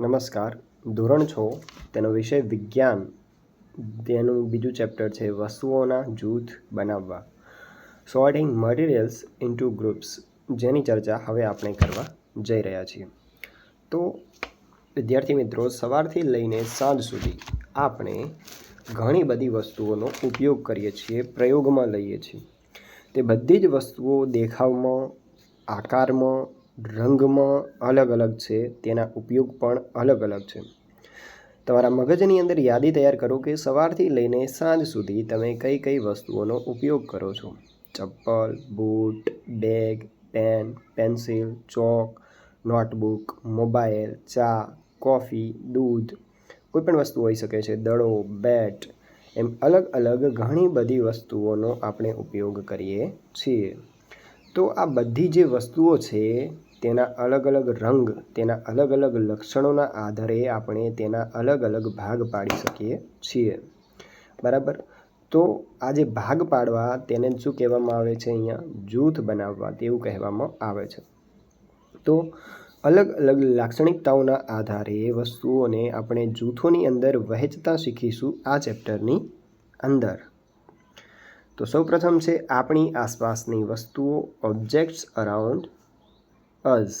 નમસ્કાર. ધોરણ છો, તેનો વિષય વિજ્ઞાન. તેનું બીજું ચેપ્ટર છે વસ્તુઓના જૂથ બનાવવા. સોર્ટિંગ મટીરિયલ્સ ઇન્ટુ ગ્રુપ્સ જેની ચર્ચા હવે આપણે કરવા જઈ રહ્યા છીએ. તો, વિદ્યાર્થી મિત્રો, સવારથી લઈને સાંજ સુધી આપણે ઘણી બધી વસ્તુઓનો ઉપયોગ કરીએ છીએ, પ્રયોગમાં લઈએ છીએ. તે બધી જ વસ્તુઓ દેખાવમાં, આકારમાં રંગમાં અલગ અલગ છે, તેના ઉપયોગ પણ અલગ અલગ છે. તમારા મગજની અંદર યાદી તૈયાર કરો કે સવારથી લઈને સાંજ સુધી તમે કઈ કઈ વસ્તુઓનો ઉપયોગ કરો છો. ચપ્પલ, boot, bag, pen, pencil, chalk, notebook, mobile, ચા, કોફી, દૂધ, કોઈ પણ વસ્તુ હોઈ શકે છે, દડો, બેટ, એમ અલગ અલગ ઘણી બધી વસ્તુઓનો આપણે ઉપયોગ કરીએ છીએ. તો આ બધી જે વસ્તુઓ છે તેના અલગ અલગ રંગ, તેના અલગ અલગ લક્ષણોના આધારે આપણે તેના અલગ અલગ ભાગ પાડી શકીએ છીએ. બરાબર? તો આ જે ભાગ પાડવા તેને શું કહેવામાં આવે છે અહીંયા? જૂથ બનાવવા, તેવું કહેવામાં આવે છે. તો અલગ અલગ લાક્ષણિકતાઓના આધારે વસ્તુઓને આપણે જૂથોની અંદર વહેંચતા શીખીશું આ ચેપ્ટરની અંદર. તો સૌપ્રથમ છે આપણી આસપાસની વસ્તુઓ ઓબ્જેક્ટ્સ અરાઉન્ડ અઝ.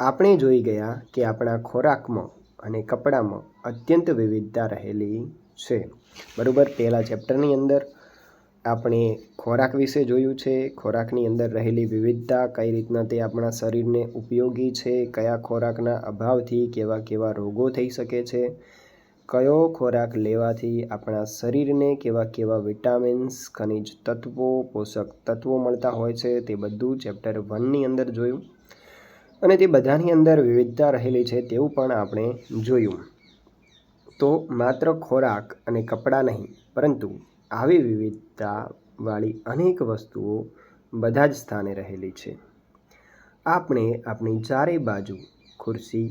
આપણે જોઈ ગયા કે આપણા ખોરાકમાં અને કપડામાં અત્યંત વિવિધતા રહેલી છે. બરાબર, પહેલાં ચેપ્ટરની અંદર આપણે ખોરાક વિશે જોયું છે. ખોરાકની અંદર રહેલી વિવિધતા, કઈ રીતના તે આપણા શરીરને ઉપયોગી છે, કયા ખોરાકના અભાવથી કેવા કેવા રોગો થઈ શકે છે કયો ખોરાક લેવાથી આપણા શરીરને કેવા કેવા વિટામિન્સ, ખનિજ તત્વો, પોષક તત્વો મળતા હોય છે તે બધું ચેપ્ટર વનની અંદર જોયું. અને તે બધાની અંદર વિવિધતા રહેલી છે તેવું પણ આપણે જોયું. તો માત્ર ખોરાક અને કપડાં નહીં, પરંતુ આવી વિવિધતાવાળી અનેક વસ્તુઓ બધા જ સ્થાને રહેલી છે. આપણે આપણી ચારે બાજુ ખુરશી,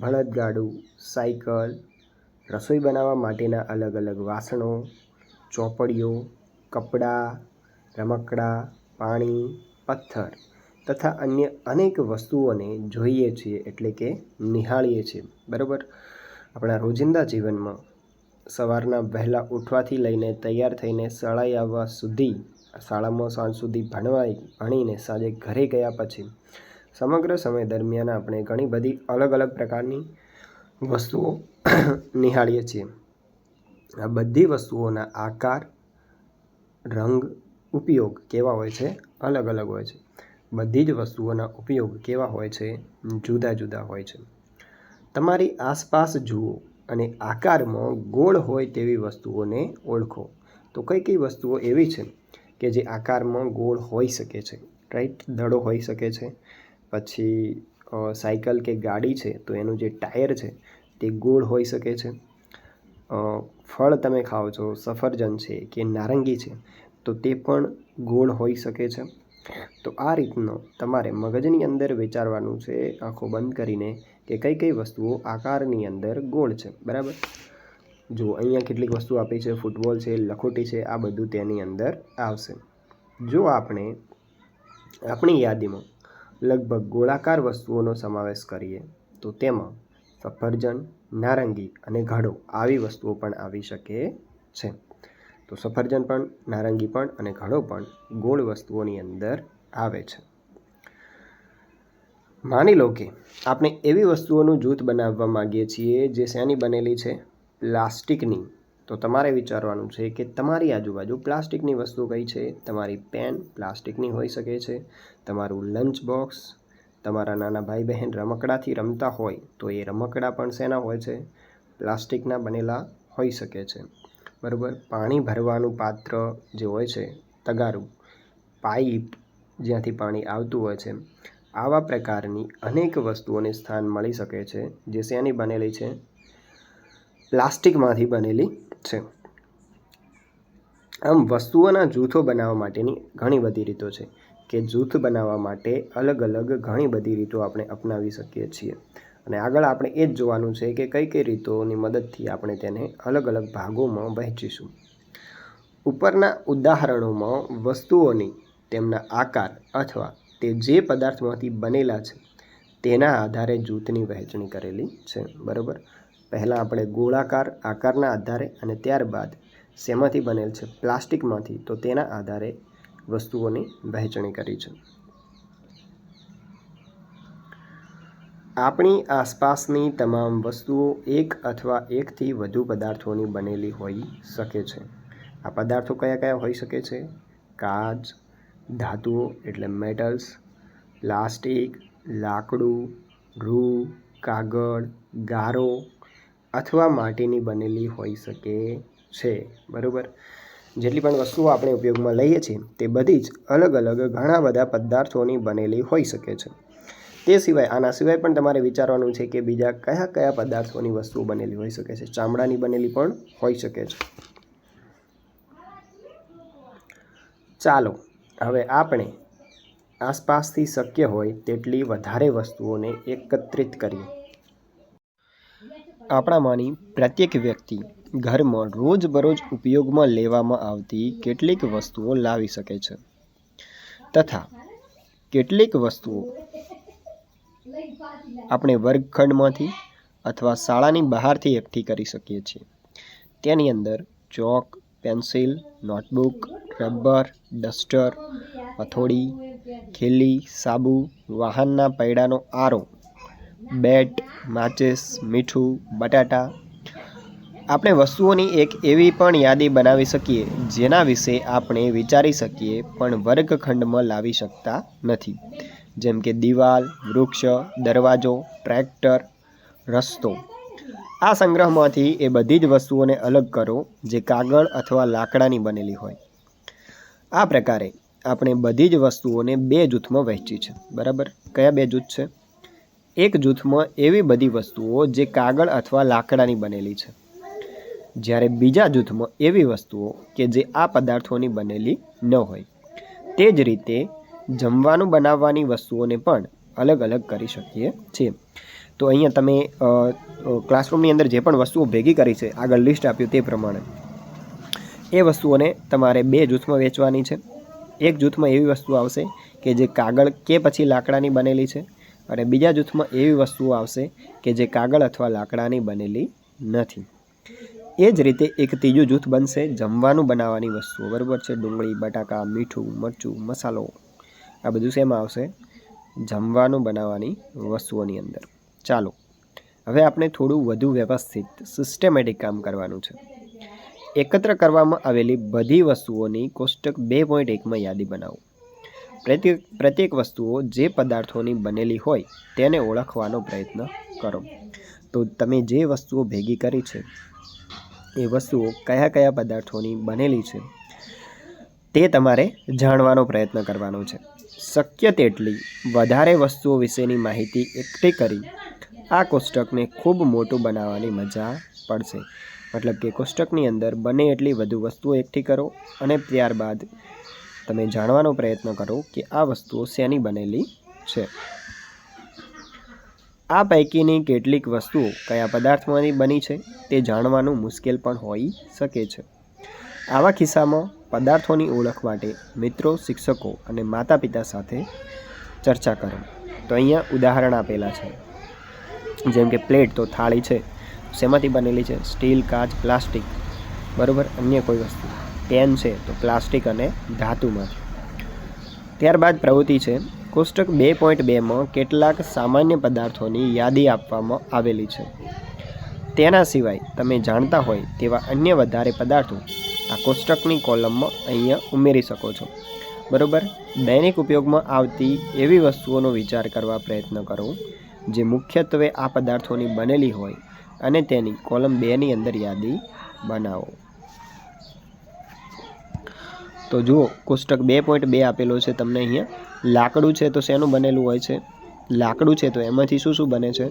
ભળદગાડું, સાયકલ રસોઈ બનાવવા માટેના અલગ અલગ વાસણો, ચોપડીઓ, કપડાં, રમકડાં, પાણી, પથ્થર તથા અન્ય અનેક વસ્તુઓને જોઈએ છીએ એટલે કે નિહાળીએ છીએ. બરાબર? આપણા રોજિંદા જીવનમાં સવારના વહેલા ઉઠવાથી લઈને તૈયાર થઈને શાળાએ આવવા સુધી, શાળામાં સાંજ સુધી ભણવાઈ ભણીને સાંજે ઘરે ગયા પછી, સમગ્ર સમય દરમિયાન આપણે ઘણી બધી અલગ અલગ પ્રકારની વસ્તુઓ નિહાળીએ છીએ. આ બધી વસ્તુઓના આકાર, રંગ, ઉપયોગ કેવા હોય છે? અલગ અલગ હોય છે. બધી જ વસ્તુઓના ઉપયોગ કેવા હોય છે? જુદા જુદા હોય છે. તમારી આસપાસ જુઓ અને આકારમાં ગોળ હોય તેવી વસ્તુઓને ઓળખો. તો કઈ કઈ વસ્તુઓ એવી છે કે જે આકારમાં ગોળ હોઈ શકે છે? રાઈટ? દડો હોઈ શકે છે. પછી સાયકલ કે ગાડી છે, તો એનું જે ટાયર છે, તે ગોળ હોઈ શકે છે. ફળ તમે ખાઓ છો, સફરજન છે કે નારંગી છે, તો તે પણ ગોળ હોઈ શકે છે. તો આ રીતનો તમારે મગજની અંદર વિચારવાનું છે, આંખો બંધ કરીને, કે કઈ કઈ વસ્તુઓ આકારની અંદર ગોળ છે, બરાબર? જો અહીંયા કેટલીક વસ્તુ આપી છે, ફૂટબોલ છે, લખોટી છે, આ બધું તેની અંદર આવશે. જો આપણે આપણી યાદીમાં લગભગ ગોળાકાર વસ્તુઓનો સમાવેશ કરીએ, તો તેમાં સફરજન, નારંગી અને ઘડો આવી વસ્તુઓ પણ આવી શકે છે. તો સફરજન પણ, નારંગી પણ અને ઘડો પણ ગોળ વસ્તુઓની અંદર આવે છે. માની લો કે આપણે એવી વસ્તુઓનું જૂથ બનાવવા માગીએ છીએ જે શેની બનેલી છે? પ્લાસ્ટિકની. તો તમારે વિચારવાનું છે કે તમારી આજુબાજુ પ્લાસ્ટિકની વસ્તુ કઈ છે? તમારી પેન પ્લાસ્ટિકની હોઈ શકે છે. તમારું લંચ બોક્સ, તમારા નાના ભાઈ બહેન રમકડાથી રમતા હોય તો એ રમકડા પણ શેના હોય છે? પ્લાસ્ટિકના બનેલા હોઈ શકે છે. બરાબર? પાણી ભરવાનું પાત્ર જે હોય છે, તગારું, પાઇપ જ્યાંથી પાણી આવતું હોય છે, આવા પ્રકારની અનેક વસ્તુઓને સ્થાન મળી શકે છે જે શેની બનેલી છે? પ્લાસ્ટિકમાંથી બનેલી છે. આમ, વસ્તુઓના જૂથો બનાવવા માટેની ઘણી બધી રીતો છે કે જૂથ બનાવવા માટે અલગ અલગ ઘણી બધી રીતો આપણે અપનાવી શકીએ છીએ. અને આગળ આપણે એ જ જોવાનું છે કે કઈ કઈ રીતોની મદદથી આપણે તેને અલગ અલગ ભાગોમાં વહેંચીશું. ઉપરના ઉદાહરણોમાં વસ્તુઓની તેમના આકાર અથવા તે જે પદાર્થમાંથી બનેલા છે તેના આધારે જૂથની વહેંચણી કરેલી છે. બરાબર? પહેલાં આપણે ગોળાકાર આકારના આધારે અને ત્યારબાદ શેમાંથી બનેલ છે પ્લાસ્ટિકમાંથી, તો તેના આધારે વસ્તુઓની વહેંચણી કરી છે. આપણી આસપાસની તમામ વસ્તુઓ એક અથવા એકથી વધુ પદાર્થોની બનેલી હોઈ શકે છે. આ પદાર્થો કયા કયા હોઈ શકે છે? કાચ, ધાતુઓ, એટલે મેટલ્સ, પ્લાસ્ટિક, લાકડું, રૂ, કાગળ, ગારો અથવા માટીની બનેલી હોઈ શકે છે, બરાબર? જેટલી પણ વસ્તુઓ આપણે ઉપયોગમાં લઈએ છીએ, તે બધી જ અલગ અલગ ઘણા બધા પદાર્થોની બનેલી હોઈ શકે છે. તે સિવાય, આના સિવાય પણ તમારે વિચારવાનું છે કે બીજા કયા કયા પદાર્થોની વસ્તુઓ બનેલી હોઈ શકે છે. ચામડાની બનેલી પણ હોઈ શકે છે. ચાલો, હવે આપણે આસપાસથી શક્ય હોય તેટલી વધારે વસ્તુઓને એકત્રિત કરીએ. આપણામાંની પ્રત્યેક વ્યક્તિ ઘરમાં રોજબરોજ ઉપયોગમાં લેવામાં આવતી કેટલીક વસ્તુઓ લાવી શકે છે. તથા કેટલીક વસ્તુઓ આપણે વર્ગખંડમાંથી અથવા શાળાની બહારથી એકઠી કરી શકીએ છીએ. તેની અંદર chalk, pencil, notebook, rubber, duster, હથોડી ખીલી સાબુ, વાહનના પૈડાનો આરો બેટ, માચિસ, મીઠું, બટાટા. આપણે વસ્તુઓની એક એવી પણ યાદી બનાવી શકીએ, જેના વિશે આપણે વિચારી શકીએ, પણ વર્ગખંડમાં લાવી શકતા નથી. જેમ કે દિવાલ, વૃક્ષ, દરવાજો, ટ્રેક્ટર, રસ્તો. આ સંગ્રહમાંથી એ બધી જ વસ્તુઓને અલગ કરો, જે કાગળ અથવા લાકડાની બનેલી હોય. આ પ્રકારે આપણે બધી જ વસ્તુઓને બે જૂથમાં વહેંચી છે. બરાબર? કયા બે જૂથ છે? એક જૂથમાં એવી બધી વસ્તુઓ જે કાગળ અથવા લાકડાની બનેલી છે. જ્યારે બીજા જૂથમાં એવી વસ્તુઓ કે જે આ પદાર્થોની બનેલી ન હોય, તે જ રીતે જમવાનું બનાવવાની વસ્તુઓને પણ અલગ અલગ કરી શકીએ છીએ. તો અહીંયા તમે ક્લાસરૂમની અંદર જે પણ વસ્તુઓ ભેગી કરી છે, આગળ લિસ્ટ આપ્યું તે પ્રમાણે. એ વસ્તુઓને તમારે બે જૂથમાં વેચવાની છે. એક જૂથમાં એવી વસ્તુ આવશે કે જે કાગળ કે પછી લાકડાની બનેલી છે અને બીજા જૂથમાં એવી વસ્તુઓ આવશે કે જે કાગળ અથવા લાકડાની બનેલી નથી. એ જ રીતે એક ત્રીજું જૂથ બનશે જમવાનું બનાવવાની વસ્તુઓ. બરાબર છે? ડુંગળી, બટાકા, મીઠું, મરચું, મસાલો. આ બધું શેમાં આવશે જમવાનું બનાવવાની વસ્તુઓની અંદર. ચાલો, હવે આપણે થોડું વધુ વ્યવસ્થિત સિસ્ટમેટિક કામ કરવાનું છે. એકત્ર કરવામાં આવેલી બધી વસ્તુઓની કોષ્ટક બે પોઈન્ટ એકમાં યાદી બનાવો. પ્રત્યેક પ્રત્યેક વસ્તુઓ જે પદાર્થોની બનેલી હોય તેને ઓળખવાનો પ્રયત્ન કરો. તો તમે જે વસ્તુઓ ભેગી કરી છે, એ વસ્તુઓ કયા કયા પદાર્થોની બનેલી છે, તે તમારે જાણવાનો પ્રયત્ન કરવાનો છે. શક્ય તેટલી વધારે વસ્તુઓ વિશેની માહિતી એકઠી કરી આ કોષ્ટકને ખૂબ મોટું બનાવવાની મજા પડશે. મતલબ કે કોષ્ટકની અંદર બને એટલી વધુ વસ્તુઓ એકઠી કરો અને ત્યારબાદ તમે જાણવાનો પ્રયત્ન કરો કે આ વસ્તુઓ શેની બનેલી છે? આ પૈકીની કેટલીક વસ્તુઓ કયા પદાર્થમાંથી બની છે તે જાણવાનું મુશ્કેલ પણ હોઈ શકે છે. આવા કિસ્સામાં પદાર્થોની ઓળખ માટે મિત્રો, શિક્ષકો અને માતા પિતા સાથે ચર્ચા કરો. તો અહીંયા ઉદાહરણ આપેલા છે. જેમ કે પ્લેટ તો થાળી છે. શેમાંથી બનેલી છે? સ્ટીલ, કાચ, પ્લાસ્ટિક. બરાબર? અન્ય કોઈ વસ્તુ. પેન છે તો પ્લાસ્ટિક અને ધાતુમાં ત્યારબાદ પ્રવૃત્તિ છે. કોષ્ટક બે પોઈન્ટ બેમાં કેટલાક સામાન્ય પદાર્થોની યાદી આપવામાં આવેલી છે. તેના સિવાય તમે જાણતા હોય તેવા અન્ય વધારે પદાર્થો આ કોષ્ટકની કોલમમાં અહીંયા ઉમેરી શકો છો. બરોબર? દૈનિક ઉપયોગમાં આવતી એવી વસ્તુઓનો વિચાર કરવા પ્રયત્ન કરો, જે મુખ્યત્વે આ પદાર્થોની બનેલી હોય અને તેની કોલમ બેની અંદર યાદી બનાવો. તો જુઓ, કોષ્ટક બે પોઈન્ટ બે આપેલો છે તમને અહીંયા. લાકડું છે તો શેનું બનેલું હોય છે? લાકડું છે તો એમાંથી શું શું બને છે?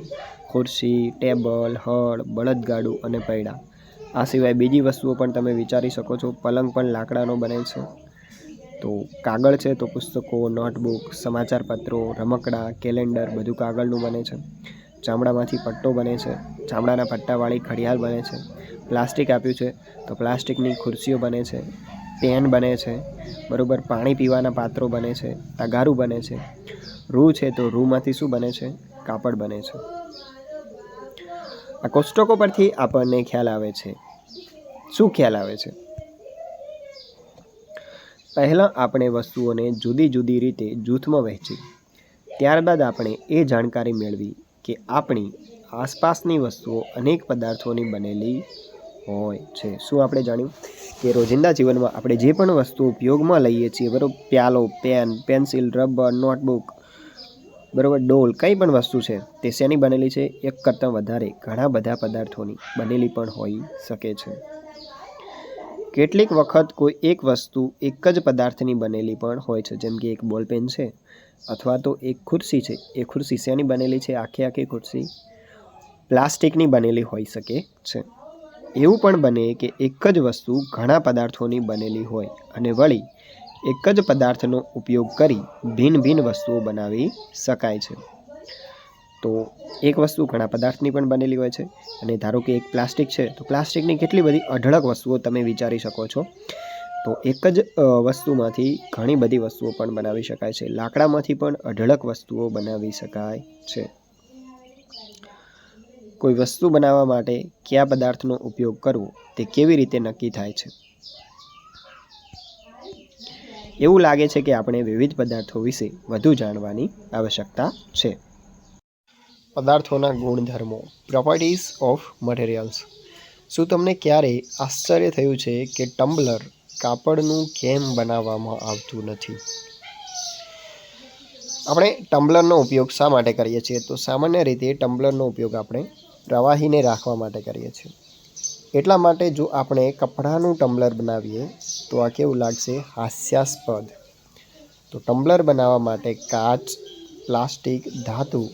ખુરશી, ટેબલ, હળ, બળદગાડું અને પૈડા. આ સિવાય બીજી વસ્તુઓ પણ તમે વિચારી શકો છો. પલંગ પણ લાકડાનો બને છે. તો કાગળ છે તો પુસ્તકો, નોટબુક સમાચાર પત્રો રમકડા, કેલેન્ડર બધું કાગળનું બને છે. ચામડામાંથી પટ્ટો બને છે. ચામડાના પટ્ટાવાળી ઘડિયાળ બને છે. પ્લાસ્ટિક આપ્યું છે તો પ્લાસ્ટિકની ખુરશીઓ બને છે. પેન બને છે, બરાબર, પાણી પીવાના પાત્રો બને છે, તગારું બને છે. રૂ છે તો રૂમાંથી શું બને છે? કાપડ બને છે. આ કોષ્ટકો પરથી આપણને ખ્યાલ આવે છે. શું ખ્યાલ આવે છે? પહેલાં આપણે વસ્તુઓને જુદી જુદી રીતે જૂથમાં વહેંચી, ત્યારબાદ આપણે એ જાણકારી મેળવી કે આપણી આસપાસની વસ્તુઓ અનેક પદાર્થોની બનેલી હોય છે. શું આપણે જાણ્યું? કે રોજિંદા જીવનમાં આપણે જે પણ વસ્તુ ઉપયોગમાં લઈએ છીએ બરાબર પ્યાલો, પેન, પેન્સિલ, રબર, નોટબુક, બરાબર, ડોલ, કંઈ પણ વસ્તુ છે, તે શેની બનેલી છે? એક કરતાં વધારે ઘણા બધા પદાર્થોની બનેલી પણ હોઈ શકે છે. કેટલીક વખત કોઈ એક વસ્તુ એક જ પદાર્થની બનેલી પણ હોય છે, જેમ કે એક બોલપેન છે, અથવા તો એક ખુરશી છે. એ ખુરશી શેની બનેલી છે? આખી આખી ખુરશી પ્લાસ્ટિકની બનેલી હોઈ શકે છે. એવું પણ બને કે એક જ વસ્તુ ઘણા પદાર્થોની બનેલી હોય અને વળી એક જ પદાર્થનો ઉપયોગ કરી ભિન્ન ભિન્ન વસ્તુઓ બનાવી શકાય છે. તો એક વસ્તુ ઘણા પદાર્થની પણ બનેલી હોય છે અને ધારો કે એક પ્લાસ્ટિક છે, તો પ્લાસ્ટિકની કેટલી બધી અઢળક વસ્તુઓ તમે વિચારી શકો છો. તો એક જ વસ્તુમાંથી ઘણી બધી વસ્તુઓ પણ બનાવી શકાય છે. લાકડામાંથી પણ અઢળક વસ્તુઓ બનાવી શકાય છે. કોઈ વસ્તુ બનાવવા માટે કયા પદાર્થનો ઉપયોગ કરવો તે કેવી રીતે નક્કી થાય છે? એવું લાગે છે કે આપણે વિવિધ પદાર્થો વિશે વધુ જાણવાની આવશ્યકતા છે. પદાર્થોના ગુણધર્મો પ્રોપર્ટીઝ ઓફ મટીરિયલ્સ શું તમને ક્યારેય આશ્ચર્ય થયું છે કે ટમ્બલર કાપડનું કેમ બનાવવામાં આવતું નથી? આપણે ટમ્બલરનો ઉપયોગ શા માટે કરીએ છીએ? તો સામાન્ય રીતે ટમ્બલરનો ઉપયોગ આપણે પ્રવાહીને રાખવા માટે કરીએ છીએ. એટલા માટે જો આપણે કપડાનું ટમ્બલર બનાવીએ, તો આ કેવું લાગશે? હાસ્યાસ્પદ. તો ટમ્બલર બનાવવા માટે કાચ, પ્લાસ્ટિક, ધાતુ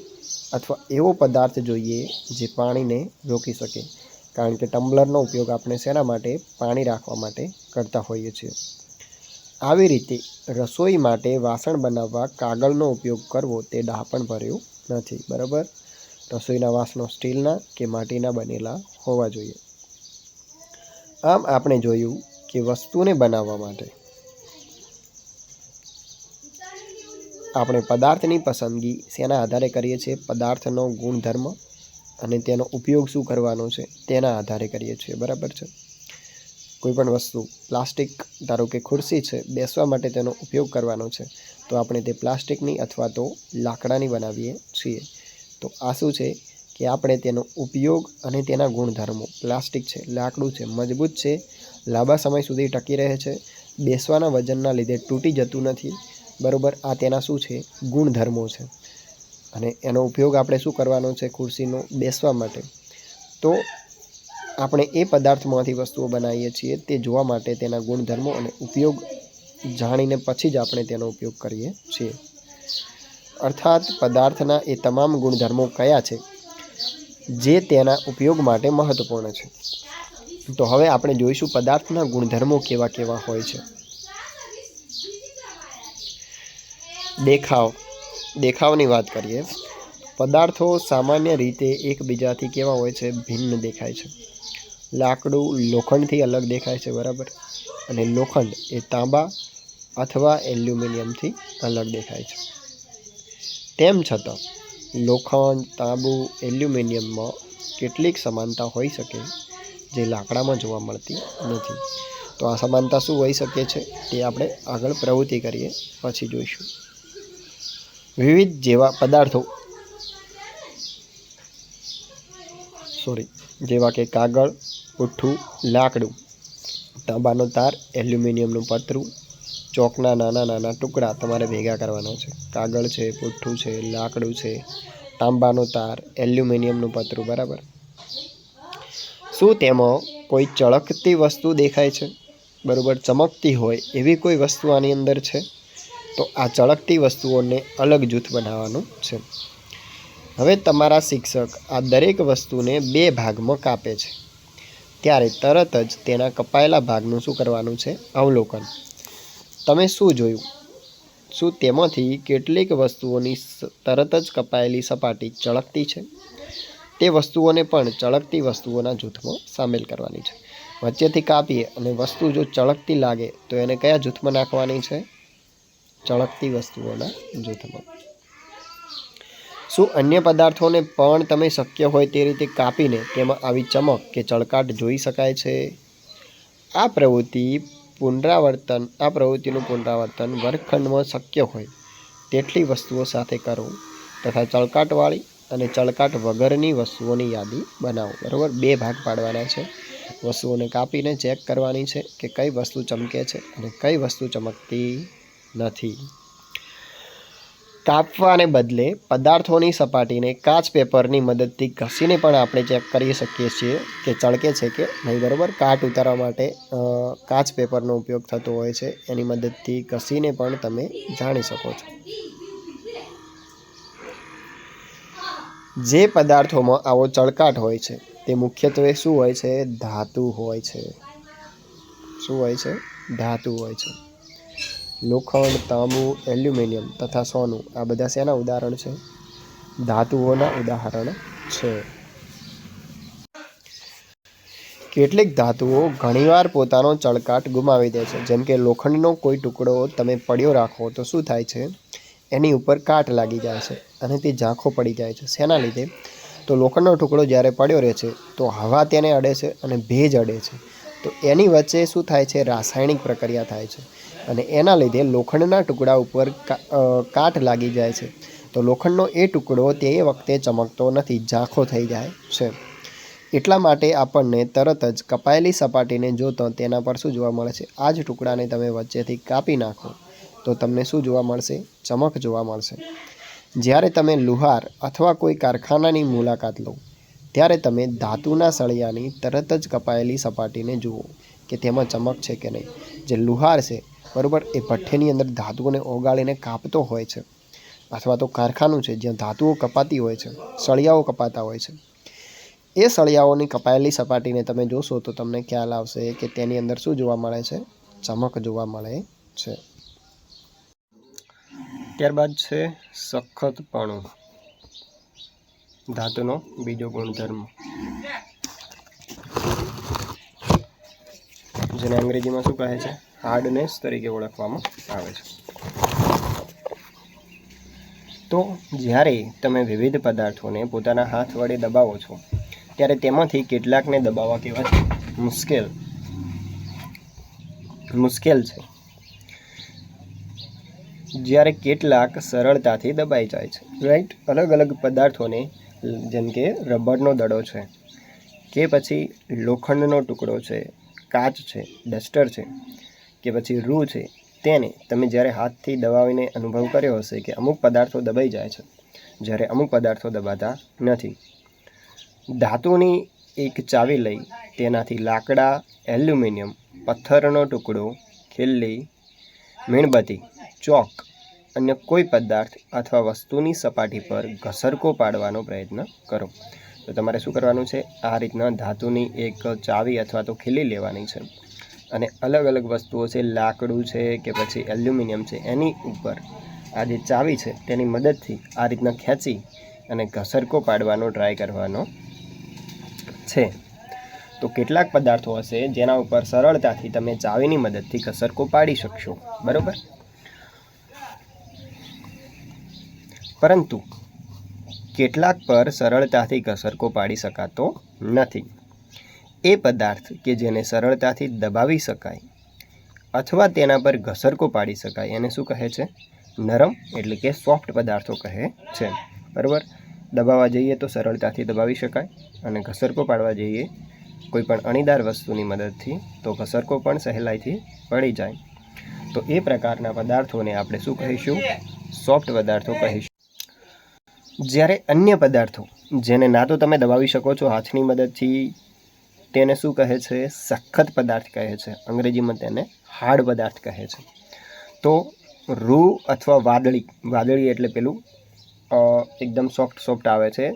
અથવા એવો પદાર્થ જોઈએ જે પાણીને રોકી શકે. કારણ કે ટમ્બલરનો ઉપયોગ આપણે શેના માટે? પાણી રાખવા માટે કરતા હોઈએ છીએ. આવી રીતે રસોઈ માટે વાસણ બનાવવા કાગળનો ઉપયોગ કરવો તે ડાપણ ભર્યું નથી. બરાબર? રસોઈના વાસણો સ્ટીલના કે માટીના બનેલા હોવા જોઈએ. આમ આપણે જોયું કે વસ્તુને બનાવવા માટે આપણે પદાર્થની પસંદગી શેના આધારે કરીએ છીએ? પદાર્થનો ગુણધર્મ અને તેનો ઉપયોગ શું કરવાનો છે તેના આધારે કરીએ છીએ. બરાબર છે? કોઈ પણ વસ્તુ પ્લાસ્ટિક, ધારો કે ખુરશી છે, બેસવા માટે તેનો ઉપયોગ કરવાનો છે. તો આપણે તે પ્લાસ્ટિકની અથવા તો લાકડાની બનાવીએ છીએ. તો આ શું છે કે આપણે તેનો ઉપયોગ અને તેના ગુણધર્મો, પ્લાસ્ટિક છે, લાકડું છે, મજબૂત છે, લાંબા સમય સુધી ટકી રહે છે, બેસવાના વજનના લીધે તૂટી જતું નથી, બરાબર? આ તેના શું છે? ગુણધર્મો છે. અને એનો ઉપયોગ આપણે શું કરવાનો છે? ખુરશીનો બેસવા માટે. તો આપણે એ પદાર્થમાંથી વસ્તુઓ બનાવીએ છીએ તે જોવા માટે તેના ગુણધર્મો અને ઉપયોગ જાણીને પછી જ આપણે તેનો ઉપયોગ કરીએ છીએ. અર્થાત પદાર્થના એ તમામ ગુણધર્મો કયા છે, જે તેના ઉપયોગ માટે મહત્વપૂર્ણ છે. તો હવે આપણે જોઈશું પદાર્થના ગુણધર્મો કેવા કેવા હોય છે. દેખાવ, દેખાવની વાત કરીએ. પદાર્થો સામાન્ય રીતે એકબીજાથી કેવા હોય છે, ભિન્ન દેખાય છે. લાકડું લોખંડથી અલગ દેખાય છે, બરાબર? અને લોખંડ એ તાંબા અથવા એલ્યુમિનિયમથી અલગ દેખાય છે. તેમ છતાં, લોખંડ, તાંબુ, એલ્યુમિનિયમમાં કેટલીક સમાનતા હોઈ શકે જે લાકડામાં જોવા મળતી નથી. તો આ સમાનતા શું હોઈ શકે છે તે આપણે આગળ પ્રવૃત્તિ કરીએ, પછી જોઈશું. વિવિધ જેવા પદાર્થો સોરી, જેવા કે કાગળ, પુઠ્ઠું, લાકડું, તાંબાનો તાર, એલ્યુમિનિયમનું પતરું ચોકના નાના નાના ટુકડા તમારે ભેગા કરવાના છે. કાગળ છે, પુઠ્ઠું છે, લાકડું છે, તાંબાનો તાર, એલ્યુમિનિયમનું પતરું, બરાબર? શું તેમાં કોઈ ચળકતી વસ્તુ દેખાય છે? બરાબર, ચમકતી હોય એવી કોઈ વસ્તુ આની અંદર છે? તો આ ચળકતી વસ્તુઓને અલગ જૂથ બનાવવાનું છે. હવે તમારા શિક્ષક આ દરેક વસ્તુને બે ભાગમાં કાપે છે. ત્યારે તરત જ તેના કપાયેલા ભાગનું શું કરવાનું છે? અવલોકન. તમે શું જોયું? શું તેમાંથી કેટલીક વસ્તુઓની તરત જ કપાયેલી સપાટી ચળકતી છે? તે વસ્તુઓને પણ ચળકતી વસ્તુઓના જૂથમાં સામેલ કરવાની છે. વચ્ચેથી કાપીએ અને વસ્તુ જો ચળકતી લાગે તો એને કયા જૂથમાં નાખવાની છે? ચળકતી વસ્તુઓના જૂથમાં. શું અન્ય પદાર્થોને પણ તમે શક્ય હોય તે રીતે કાપીને તેમાં આવી ચમક કે ચળકાટ જોઈ શકાય છે? આ પ્રવૃત્તિ પુનરાવર્તન, આ પ્રવૃત્તિનું પુનરાવર્તન વર્ગખંડમાં શક્ય હોય તેટલી વસ્તુઓ સાથે કરવું તથા ચળકાટવાળી અને ચળકાટ વગરની વસ્તુઓની યાદી બનાવો. બરાબર? બે ભાગ પાડવાના છે. વસ્તુઓને કાપીને ચેક કરવાની છે કે કઈ વસ્તુ ચમકે છે અને કઈ વસ્તુ ચમકતી નથી. કાપવાને બદલે પદાર્થોની સપાટીને કાચ પેપરની મદદથી ઘસીને પણ આપણે ચેક કરી શકીએ છીએ કે ચળકે છે કે નહીં. બરાબર? કાટ ઉતારવા માટે કાચ પેપરનો ઉપયોગ થતો હોય છે. એની મદદથી ઘસીને પણ તમે જાણી શકો છો. જે પદાર્થોમાં આવો ચળકાટ હોય છે, તે મુખ્યત્વે શું હોય છે? ધાતુ હોય છે. શું હોય છે? ધાતુ હોય છે. લોખંડ, તાંબુ, એલ્યુમિનિયમ તથા સોનું આ બધા શેના ઉદાહરણ છે? ધાતુઓના ઉદાહરણ છે. કેટલીક ધાતુઓ ઘણીવાર પોતાનો ચળકાટ ગુમાવી દે છે. જેમ કે લોખંડનો કોઈ ટુકડો તમે પડ્યો રાખો તો શું થાય છે? એની ઉપર કાટ લાગી જાય છે અને તે ઝાંખો પડી જાય છે. શેના લીધે? તો લોખંડનો ટુકડો જ્યારે પડ્યો રહે છે, તો હવા તેને અડે છે અને ભેજ અડે છે. તો એની વચ્ચે શું થાય છે? રાસાયણિક પ્રક્રિયા થાય છે. અને એના લીધે લોખંડના ટુકડા ઉપર કાટ લાગી જાય છે. તો લોખંડનો એ ટુકડો તે વખતે ચમકતો નથી, ઝાંખો થઈ જાય છે. એટલા માટે આપણને તરત જ કપાયેલી સપાટીને જોતો તેના પર શું જોવા મળે છે આ જ ટુકડાને તમે વચ્ચેથી કાપી નાખો, તો તમને શું જોવા મળશે? ચમક જોવા મળશે. જ્યારે તમે લુહાર અથવા કોઈ કારખાનાની મુલાકાત લો, ત્યારે તમે ધાતુના સળિયાની તરત જ કપાયેલી સપાટીને જુઓ કે તેમાં ચમક છે કે નહીં. જે લુહાર છે બરાબર, એ ભઠ્ઠીની અંદર ધાતુઓને ઓગાળીને કાપતો હોય છે. અથવા તો કારખાનું છે, જ્યાં ધાતુઓ કપાતી હોય છે, સળિયાઓ કપાતા હોય છે. એ સળિયાઓની કપાયેલી સપાટીને તમે જોશો તો તમને ખ્યાલ આવશે કે તેની અંદર શું જોવા મળે છે? ચમક જોવા મળે છે. ત્યારબાદ છે સખતપણું, ધાતુનો બીજો ગુણધર્મ. જેને અંગ્રેજીમાં શું કહે છે? હાર્ડનેસ તરીકે ઓળખવામાં આવે છે. તો જ્યારે તમે વિવિધ પદાર્થોને પોતાના હાથ વડે દબાવો છો, ત્યારે તેમાંથી કેટલાકને દબાવવા કેવા છે મુશ્કેલ. મુશ્કેલ છે. જ્યારે કેટલાક સરળતાથી દબાઈ જાય છે રાઈટ અલગ અલગ પદાર્થોને, જેમ કે રબરનો દડો છે, કે પછી લોખંડનો ટુકડો છે, કાચ છે, ડસ્ટર છે કે પછી રૂ છે, તેને તમે જ્યારે હાથથી દબાવીને અનુભવ કર્યો હશે કે અમુક પદાર્થો દબાઈ જાય છે, જ્યારે અમુક પદાર્થો દબાતા નથી. ધાતુની એક ચાવી લઈ તેનાથી લાકડા, એલ્યુમિનિયમ, પથ્થરનો ટુકડો, ખીલ્લી, મીણબત્તી, ચોક અન્ય કોઈ પદાર્થ અથવા વસ્તુની સપાટી પર ઘસરકો પાડવાનો પ્રયત્ન કરો. તો તમારે શું કરવાનું છે? આ રીતના ધાતુની એક ચાવી અથવા તો ખીલી લેવાની છે. અને અલગ અલગ વસ્તુઓ છે, લાકડું છે કે પછી એલ્યુમિનિયમ છે, એની ઉપર આ જે ચાવી છે, તેની મદદથી આ રીતના ખેંચી અને ઘસરકો પાડવાનો ટ્રાય કરવાનો છે. તો કેટલાક પદાર્થો હશે જેના ઉપર સરળતાથી તમે ચાવીની મદદથી ઘસરકો પાડી શકશો, બરાબર? પરંતુ કેટલાક પર સરળતાથી ઘસરકો પાડી શકાતો નથી. એ પદાર્થ કે જેને સરળતાથી દબાવી શકાય અથવા તેના પર ઘસરકો પાડી શકાય. એને શું કહે છે? નરમ એટલે કે સોફ્ટ પદાર્થો કહે છે. બરાબર? દબાવવા જઈએ તો સરળતાથી દબાવી શકાય અને ઘસરકો પાડવા જઈએ કોઈપણ અણીદાર વસ્તુની મદદથી તો ઘસરકો પણ સહેલાઈથી પડી જાય. તો એ પ્રકારના પદાર્થોને આપણે શું કહીશું? સોફ્ટ પદાર્થો કહીશું. જ્યારે અન્ય પદાર્થો જેને ના તો તમે દબાવી શકો છો હાથની મદદથી તેને શું કહે છે? સખત પદાર્થ કહે છે. અંગ્રેજીમાં તેને હાર્ડ પદાર્થ કહે છે. તો રૂ અથવા વાદળી વાદળી એટલે પેલું એકદમ સોફ્ટ સોફ્ટ આવે છે.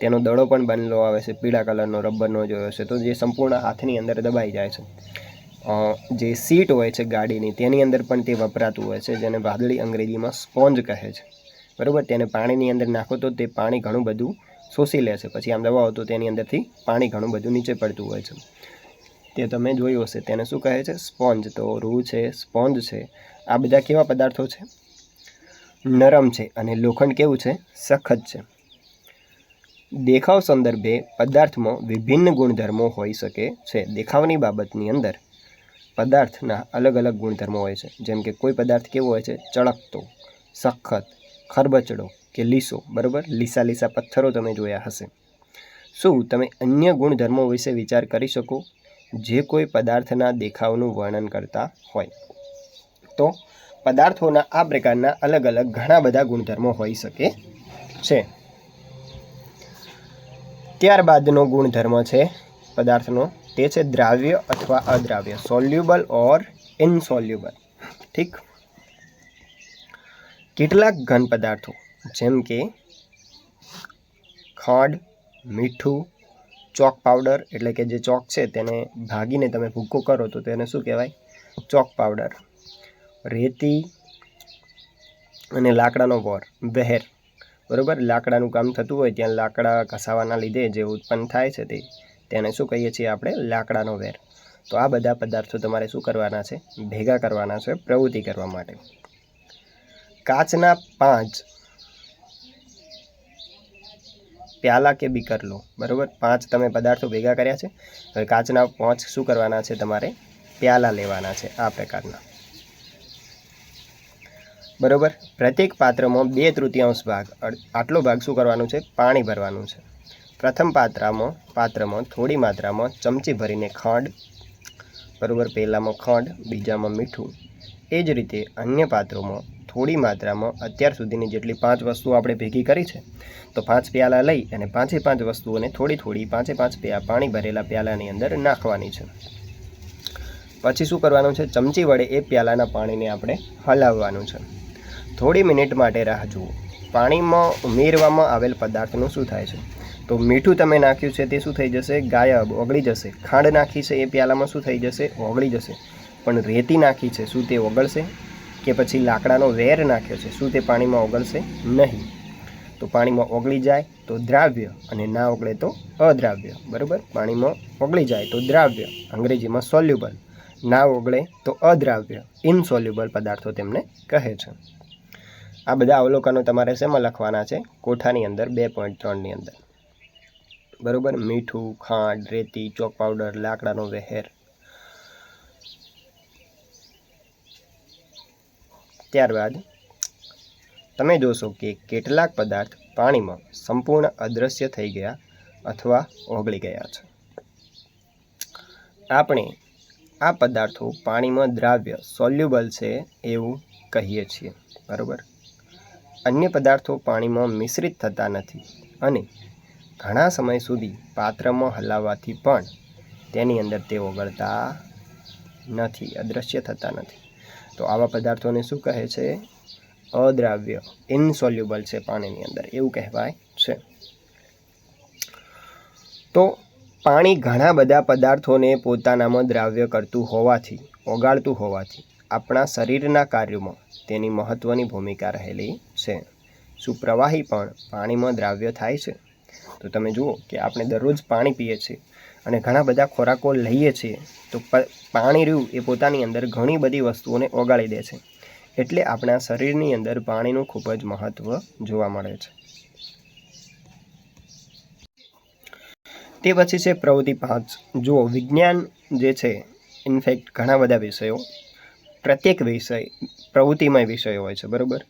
તેનો દડો પણ બનેલો આવે છે. પીળા કલરનો, રબરનો જોયો છે. તો જે સંપૂર્ણ હાથની અંદર દબાઈ જાય છે. જે સીટ હોય છે ગાડીની, તેની અંદર પણ તે વપરાતું હોય છે, જેને વાદળી અંગ્રેજીમાં સ્પોન્જ કહે છે. બરાબર? તેને પાણીની અંદર નાખો તો તે પાણી ઘણું બધું શોષી લે છે. પછી આમ દબાવો તો તેની અંદરથી પાણી ઘણું બધું નીચે પડતું હોય છે. તે તમે જોયું હશે. તેને શું કહે છે? સ્પોન્જ. તો રૂ છે, સ્પોન્જ છે. આ બધા કેવા પદાર્થો છે? નરમ છે અને લોખંડ કેવું છે? સખત છે. દેખાવ સંદર્ભે પદાર્થમાં વિભિન્ન ગુણધર્મો હોઈ શકે છે. દેખાવની બાબતની અંદર પદાર્થના અલગ અલગ ગુણધર્મો હોય છે. જેમ કે કોઈ પદાર્થ કેવો હોય છે? ચળકતો, સખત, ખરબચડો કે લીસો, બરાબર? લીસા લીસા પથ્થરો તમે જોયા હશે. શું તમે અન્ય ગુણધર્મો વિશે વિચાર કરી શકો? જે કોઈ પદાર્થના દેખાવનું વર્ણન કરતા હોય. તો પદાર્થોના આ પ્રકારના અલગ અલગ ઘણા બધા ગુણધર્મો હોઈ શકે છે. ત્યારબાદનો ગુણધર્મ છે પદાર્થનો. તે છે દ્રાવ્ય અથવા અદ્રાવ્ય. સોલ્યુબલ ઓર ઇનસોલ્યુબલ ઠીક? કેટલાક ઘન પદાર્થો. જેમ કે ખાંડ, મીઠું, ચોક પાવડર એટલે કે જે ચોક છે તેને ભાગીને તમે ભૂક્કો કરો તો તેને શું કહેવાય? Chalk powder. રેતી અને લાકડાનો વોર, વહેર. બરાબર? લાકડાનું કામ થતું હોય ત્યાં લાકડા ઘસાવાના લીધે જે ઉત્પન્ન થાય છે તે, તેને શું કહીએ છીએ આપણે? લાકડાનો વેર. તો આ બધા પદાર્થો તમારે શું કરવાના છે? ભેગા કરવાના છે પ્રવૃત્તિ કરવા માટે. કાચના પાંચ પ્યાલા કે બીકર લો બરાબર? પાંચ તમે પદાર્થો ભેગા કર્યા છે. હવે કાચના પાંચ શું કરવાના છે તમારે? પ્યાલા લેવાના છે આ પ્રકારના. બરાબર? પ્રત્યેક પાત્રમાં બે તૃતીયાંશ ભાગ. આટલો ભાગ શું કરવાનું છે? પાણી ભરવાનું છે. પ્રથમ પાત્રામાં, પાત્રમાં થોડી માત્રામાં ચમચી ભરીને ખાંડ, બરાબર, પહેલામાં ખાંડ, બીજામાં મીઠું. એ જ રીતે અન્ય પાત્રોમાં થોડી માત્રામાં અત્યાર સુધીની જેટલી પાંચ વસ્તુઓ આપણે ભેગી કરી છે, તો પાંચ પ્યાલા લઈ અને પાંચે પાંચ વસ્તુઓને થોડી થોડી પાંચે પાંચ પ્યા પાણી ભરેલા પ્યાલાની અંદર નાખવાની છે. પછી શું કરવાનું છે? ચમચી વડે એ પ્યાલાના પાણીને આપણે હલાવવાનું છે. થોડી મિનિટ માટે રાહ જુઓ. પાણીમાં ઉમેરવામાં આવેલ પદાર્થનું શું થાય છે? તો મીઠું તમે નાખ્યું છે તે શું થઈ જશે? ગાયબ, ઓગળી જશે. ખાંડ નાખી છે એ પ્યાલામાં શું થઈ જશે? ઓગળી જશે. પણ રેતી નાખી છે શું તે ઓગળશે? કે પછી લાકડાનો વેર નાખ્યો છે, શું તે પાણીમાં ઓગળશે? નહીં. તો પાણીમાં ઓગળી જાય તો દ્રાવ્ય અને ના ઓગળે તો અદ્રાવ્ય. બરાબર? પાણીમાં ઓગળી જાય તો દ્રાવ્ય. અંગ્રેજીમાં સોલ્યુબલ ના ઓગળે તો અદ્રાવ્ય. ઇનસોલ્યુબલ પદાર્થો તેમને કહે છે. આ બધા અવલોકનો તમારે શેમાં લખવાના છે? કોઠાની અંદર, બે પોઈન્ટ ત્રણની અંદર. બરાબર? મીઠું, ખાંડ, રેતી, ચોક પાવડર, લાકડાનો વહેર ત્યારબાદ તમે જોશો કે કેટલાક પદાર્થ પાણીમાં સંપૂર્ણ અદૃશ્ય થઈ ગયા અથવા ઓગળી ગયા છે. આપણે આ પદાર્થો પાણીમાં દ્રાવ્ય સોલ્યુબલ છે એવું કહીએ છીએ, બરાબર? અન્ય પદાર્થો પાણીમાં મિશ્રિત થતા નથી અને ઘણા સમય સુધી પાત્રમાં હલાવવાથી પણ તેની અંદર તે ઓગળતા નથી અદૃશ્ય થતા નથી. તો આવા પદાર્થોને શું કહે છે? અદ્રાવ્ય ઇનસોલ્યુબલ છે પાણીની અંદર, એવું કહેવાય છે. તો પાણી ઘણા બધા પદાર્થોને પોતાનામાં દ્રાવ્ય કરતું હોવાથી, ઓગાળતું હોવાથી, આપણા શરીરના કાર્યોમાં તેની મહત્ત્વની ભૂમિકા રહેલી છે. સુપ્રવાહી પણ પાણીમાં દ્રાવ્ય થાય છે. તો તમે જુઓ કે આપણે દરરોજ પાણી પીએ છીએ અને ઘણા બધા ખોરાકો લઈએ છીએ. તો પાણી રહ્યું એ પોતાની અંદર ઘણી બધી વસ્તુઓને ઓગાળી દે છે. એટલે આપણા શરીરની અંદર પાણીનું ખૂબ જ મહત્ત્વ જોવા મળે છે. તે પછી છે પ્રવૃત્તિ પાંચ. જુઓ, વિજ્ઞાન જે છે, ઇનફેક્ટ ઘણા બધા વિષયો, પ્રત્યેક વિષય, પ્રવૃત્તિમય વિષયો હોય છે, બરાબર?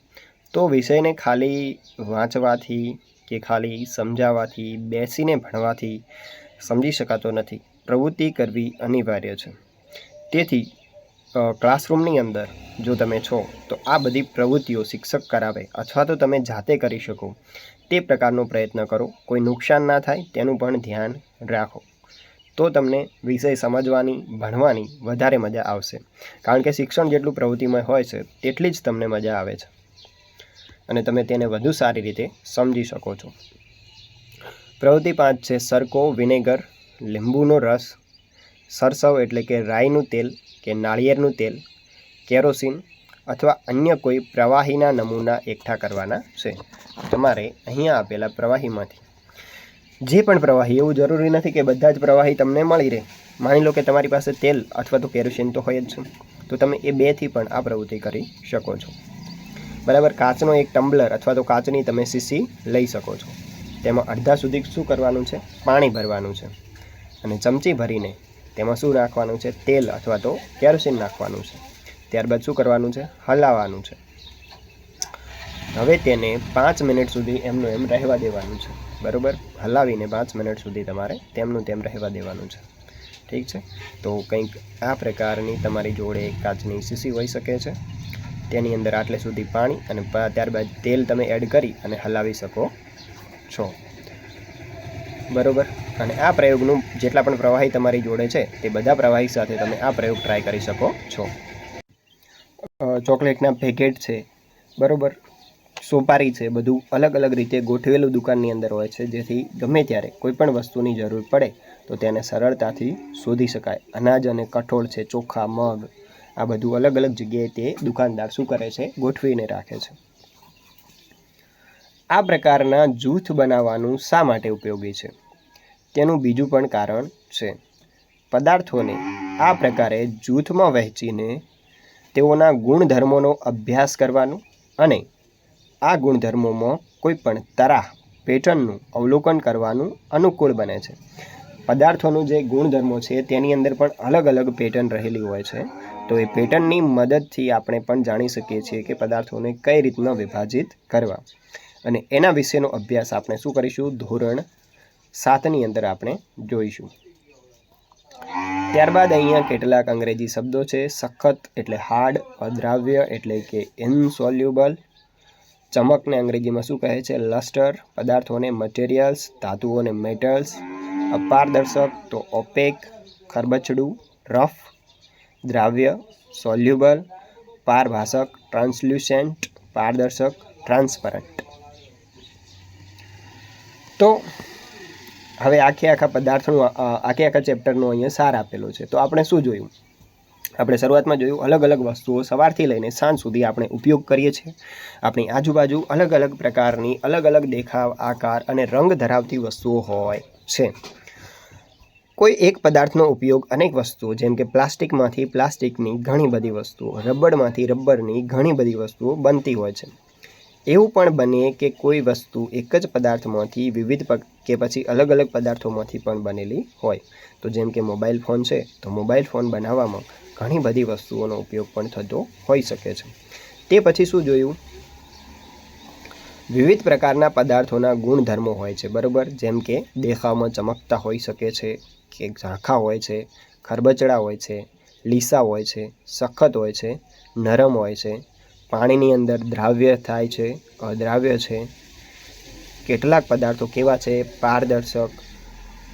તો વિષયને ખાલી વાંચવાથી કે ખાલી સમજાવવાથી બેસીને ભણવાથી સમજી શકાતો નથી. પ્રવૃત્તિ કરવી અનિવાર્ય છે. તેથી ક્લાસરૂમની અંદર જો તમે છો, તો આ બધી પ્રવૃત્તિઓ શિક્ષક કરાવે અથવા તો તમે જાતે કરી શકો. તે પ્રકારનો પ્રયત્ન કરો. કોઈ નુકસાન ના થાય, તેનું પણ ધ્યાન રાખો. તો તમને વિષય સમજવાની, ભણવાની વધારે મજા આવશે. કારણ કે શિક્ષણ જેટલું પ્રવૃત્તિમય હોય છે, તેટલી જ તમને મજા આવે છે. અને તમે તેને વધુ સારી રીતે સમજી શકો છો. પ્રવૃત્તિ પાંચ છે સરકો વિનેગર લીંબુનો રસ, સરસવ એટલે કે રાઈનું તેલ કે નાળિયેરનું તેલ, કેરોસીન અથવા અન્ય કોઈ પ્રવાહીના નમૂના એકઠા કરવાના છે. તમારે અહીંયા આપેલા પ્રવાહીમાંથી જે પણ પ્રવાહી, એવું જરૂરી નથી કે બધા જ પ્રવાહી તમને મળી રહે. માની લો કે તમારી પાસે તેલ અથવા તો કેરોસીન તો હોય જ છે, તો તમે એ બેથી પણ આ પ્રવૃત્તિ કરી શકો છો. બરાબર, કાચનો એક ટમ્બલર અથવા તો કાચની તમે સીસી લઈ શકો છો. તેમાં અડધા સુધી શું કરવાનું છે? પાણી ભરવાનું છે. અને ચમચી ભરીને તેમાં શું નાખવાનું છે? તેલ અથવા તો કેરોસીન નાખવાનું છે. ત્યારબાદ શું કરવાનું છે? હલાવવાનું છે. હવે તેને પાંચ મિનિટ સુધી એમનું એમ રહેવા દેવાનું છે. બરાબર? હલાવીને પાંચ મિનિટ સુધી તમારે તેમનું તેમ રહેવા દેવાનું છે. ઠીક છે? તો કંઈક આ પ્રકારની તમારી જોડે કાચની સીસી હોઈ શકે છે. તેની અંદર આટલે સુધી પાણી અને ત્યારબાદ તેલ તમે એડ કરી અને હલાવી શકો છો. બરોબર? અને આ પ્રયોગનું જેટલા પણ પ્રવાહી તમારી જોડે છે, તે બધા પ્રવાહી સાથે તમે આ પ્રયોગ ટ્રાય કરી શકો છો. ચોકલેટના પેકેટ છે, બરાબર? સોપારી છે, બધું અલગ અલગ રીતે ગોઠવેલું દુકાનની અંદર હોય છે, જેથી ગમે ત્યારે કોઈ પણ વસ્તુની જરૂર પડે, તો તેને સરળતાથી શોધી શકાય. અનાજ અને કઠોળ છે, ચોખા, મગ, આ બધું અલગ અલગ જગ્યાએ તે દુકાનદાર શું કરે છે? ગોઠવીને રાખે છે. આ પ્રકારના જૂથ બનાવવાનું શા માટે ઉપયોગી છે? તેનું બીજું પણ કારણ છે. પદાર્થોને આ પ્રકારે જૂથમાં વહેંચીને તેઓના ગુણધર્મોનો અભ્યાસ કરવાનું અને આ ગુણધર્મોમાં કોઈ પણ તરાહ, પેટર્નનું અવલોકન કરવાનું અનુકૂળ બને છે. પદાર્થોનું જે ગુણધર્મો છે તેની અંદર પણ અલગ અલગ પેટર્ન રહેલી હોય છે. તો એ પેટર્નની મદદથી આપણે પણ જાણી શકીએ છીએ કે પદાર્થોને કઈ રીતના વિભાજિત કરવા. અને એના વિશેનો અભ્યાસ આપણે શું કરીશું? ધોરણ સાતની અંદર આપણે જોઈશું. ત્યારબાદ અહીંયા કેટલાક અંગ્રેજી શબ્દો છે. સખત એટલે હાર્ડ, અદ્રાવ્ય એટલે કે ઇનસોલ્યુબલ ચમકને અંગ્રેજીમાં શું કહે છે? લસ્ટર, પદાર્થોને મટીરિયલ્સ ધાતુઓને મેટલ્સ અપારદર્શક તો ઓપેક ખરબચડું રફ દ્રાવ્ય સોલ્યુબલ પારભાષક ટ્રાન્સલ્યુસેન્ટ પારદર્શક ટ્રાન્સપરન્ટ તો હવે આખે આખા પદાર્થનું આખે આખા ચેપ્ટરનો અહીંયા સાર આપેલો છે. તો આપણે શું જોયું? આપણે શરૂઆતમાં જોયું અલગ અલગ વસ્તુઓ સવારથી લઈને સાંજ સુધી આપણે ઉપયોગ કરીએ છીએ. આપણી આજુબાજુ અલગ અલગ પ્રકારની અલગ અલગ દેખાવ, આકાર અને રંગ ધરાવતી વસ્તુઓ હોય છે. કોઈ એક પદાર્થનો ઉપયોગ અનેક વસ્તુઓ, જેમ કે પ્લાસ્ટિકમાંથી પ્લાસ્ટિકની ઘણી બધી વસ્તુઓ રબરમાંથી રબરની ઘણી બધી વસ્તુઓ બનતી હોય છે. એવું પણ બને કે કોઈ વસ્તુ એક જ પદાર્થમાંથી વિવિધ કે પછી અલગ અલગ પદાર્થોમાંથી પણ બનેલી હોય. તો જેમ કે મોબાઈલ ફોન છે, તો મોબાઈલ ફોન બનાવવામાં ઘણી બધી વસ્તુઓનો ઉપયોગ પણ થતો હોઈ શકે છે. તે પછી શું જોયું? વિવિધ પ્રકારના પદાર્થોના ગુણધર્મો હોય છે, બરાબર? જેમ કે દેખાવમાં ચમકતા હોઈ શકે છે, કે ઝાંખા હોય છે, ખરબચડા હોય છે, લીસા હોય છે, સખત હોય છે, નરમ હોય છે પાણીની અંદર દ્રાવ્ય થાય છે, અદ્રાવ્ય છે. કેટલાક પદાર્થો કેવા છે? પારદર્શક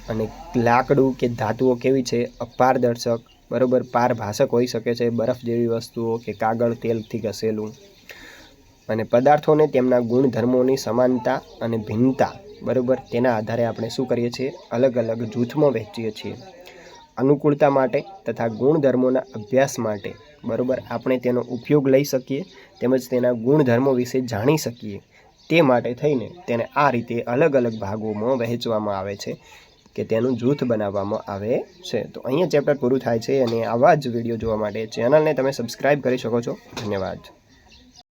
અને લાકડું કે ધાતુઓ કેવી છે? અપારદર્શક. બરાબર પારભાષક હોઈ શકે છે, બરફ જેવી વસ્તુઓ કે કાગળ તેલથી ઘસેલું. અને પદાર્થોને તેમના ગુણધર્મોની સમાનતા અને ભિન્નતા. બરાબર, તેના આધારે આપણે શું કરીએ છીએ? અલગ અલગ જૂથમાં વહેંચીએ છીએ. અનુકૂળતા માટે તથા ગુણધર્મોના અભ્યાસ માટે. બરાબર? આપણે તેનો ઉપયોગ લઈ શકીએ, તેમજ તેના ગુણધર્મો વિશે જાણી શકીએ. તે માટે થઈને તેને આ રીતે અલગ અલગ ભાગોમાં વહેંચવામાં આવે છે કે તેનું જૂથ બનાવવામાં આવે છે. તો અહીંયા ચેપ્ટર પૂરું થાય છે અને આવા જ વીડિયો જોવા માટે ચેનલને તમે સબસ્ક્રાઈબ કરી શકો છો. ધન્યવાદ.